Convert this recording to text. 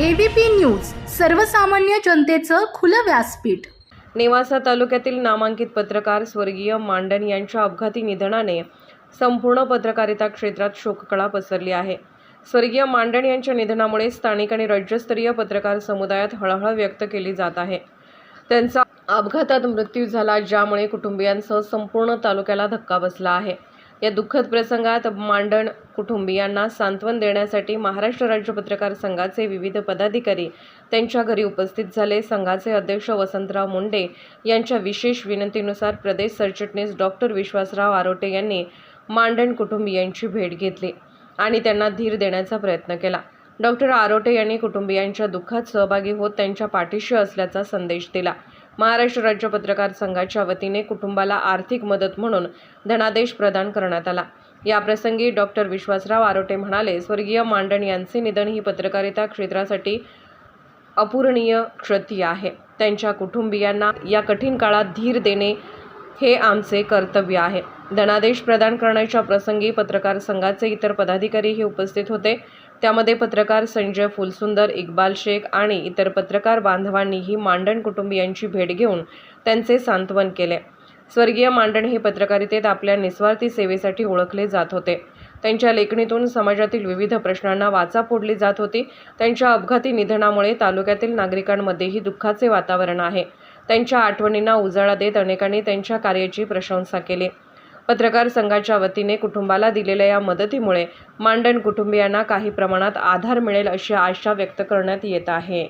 ABP news सर्वसामान्य जनतेचं खुलं व्यासपीठ. नेवासा तालुक्यातील नामांकित पत्रकार स्वर्गीय मांडन यांच्या अपघाती निधनाने संपूर्ण पत्रकारिता क्षेत्रात शोककळा पसरली आहे. स्वर्गीय मांडण यांच्या निधनामुळे स्थानिक आणि राज्यस्तरीय पत्रकार समुदायात हळहळ व्यक्त केली जात आहे. त्यांचा अपघातात मृत्यू झाला ज्यामुळे कुटुंबियांसह संपूर्ण तालुक्याला धक्का बसला आहे. या दुःखद प्रसंगात मांडण कुटुंबियांना सांत्वन देण्यासाठी महाराष्ट्र राज्य पत्रकार संघाचे विविध पदाधिकारी त्यांच्या घरी उपस्थित झाले. संघाचे अध्यक्ष वसंतराव मुंडे यांच्या विशेष विनंतीनुसार प्रदेश सरचिटणीस डॉक्टर विश्वासराव आरोटे यांनी मांडण कुटुंबियांची भेट घेतली आणि त्यांना धीर देण्याचा प्रयत्न केला. डॉक्टर आरोटे यांनी कुटुंबियांच्या दुःखात सहभागी होत त्यांच्या पाठीशी असल्याचा संदेश दिला. महाराष्ट्र राज्य पत्रकार संघाच्या वतीने कुटुंबाला आर्थिक मदत म्हणून धनादेश प्रदान करण्यात आला. या प्रसंगी डॉक्टर विश्वासराव आरोटे म्हणाले स्वर्गीय मांडण यांचे निधन ही पत्रकारिता क्षेत्रासाठी अपूरणीय क्षती आहे. त्यांच्या कुटुंबियांना या कठीण काळात धीर देणे हे आमचे कर्तव्य आहे. धनादेश प्रदान करण्याच्या प्रसंगी पत्रकार संघाचे इतर पदाधिकारीही उपस्थित होते. त्यामध्ये पत्रकार संजय फुलसुंदर इक्बाल शेख आणि इतर पत्रकार बांधवांनीही मांडण कुटुंबियांची भेट घेऊन त्यांचे सांत्वन केले. स्वर्गीय मांडण हे पत्रकारितेत आपल्या निस्वार्थी सेवेसाठी ओळखले जात होते. त्यांच्या लेखणीतून समाजातील विविध प्रश्नांना वाचा फोडली जात होती. त्यांच्या अपघाती निधनामुळे तालुक्यातील नागरिकांमध्येही दुःखाचे वातावरण आहे. त्यांच्या आठवणींना उजाळा देत अनेकांनी त्यांच्या कार्याची प्रशंसा केली. पत्रकार संघाच्या वतीने कुटुंबाला दिलेल्या या मदतीमुळे मांडण कुटुंबियांना काही प्रमाणात आधार मिळेल अशी आशा व्यक्त करण्यात येत आहे.